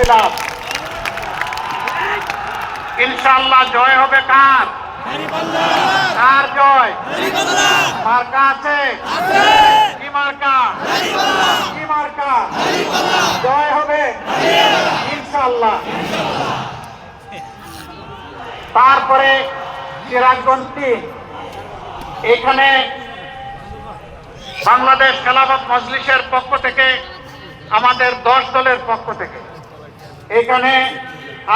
দিলাম। ইনশাল্লাহ জয় হবে কার? কার জয়? মার্কা আছে? কি মার্কা? কি মার্কা? জয় হবে? ইনশাল্লাহ তারপরে সিরাজগঞ্জটি এখানে বাংলাদেশ খেলাফত মজলিসের পক্ষ থেকে, আমাদের দশ দলের পক্ষ থেকে। এখানে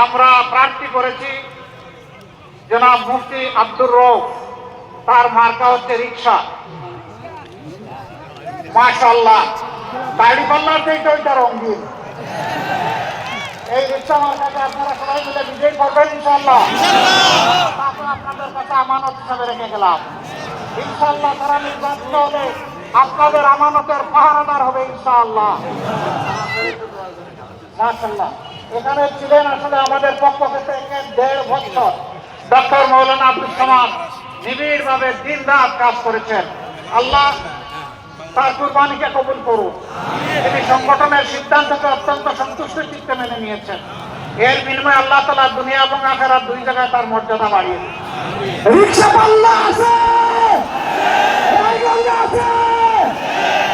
আমরা প্রার্থী করেছি জনাব মুফতি আব্দুর রৌফ তার মার্কা হচ্ছে রিক্সা মাশাল্লাহ দাড়ি পাল্লার থেকে ওইটা রঙিন এই রিক্সা মার্কাকে আপনারা সবাই মিলে বিজয় করবেন ইনশাল্লাহ তারপর আপনাদের কাছে আমানত হিসাবে রেখে গেলাম। ইনশাল্লাহ তারা নির্বাচিত হলে আপনাদের আমানতের পাহারাদার হবে ইনশাআল্লাহ। মাশাল্লাহ এখানে ছিলেন আসলে আমাদের পক্ষ থেকে দেড় বছর। ডক্টর মৌলানা আব্দুল সামাদ নিবিড়ভাবে দিন রাত কাজ করেছেন। আল্লাহ তার কুরবানিকে কবুল করুক। তিনি সংগঠনের সিদ্ধান্তকে অত্যন্ত সন্তুষ্ট চিত্তে মেনে নিয়েছেন। এর বিনিময়ে আল্লাহ তালা দুনিয়া এবং আখেরা দুই জায়গায় তার মর্যাদা বাড়িয়েছে আছে!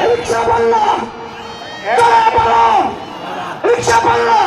রিক্সা পাল্লা! রিক্সা পাল্লা!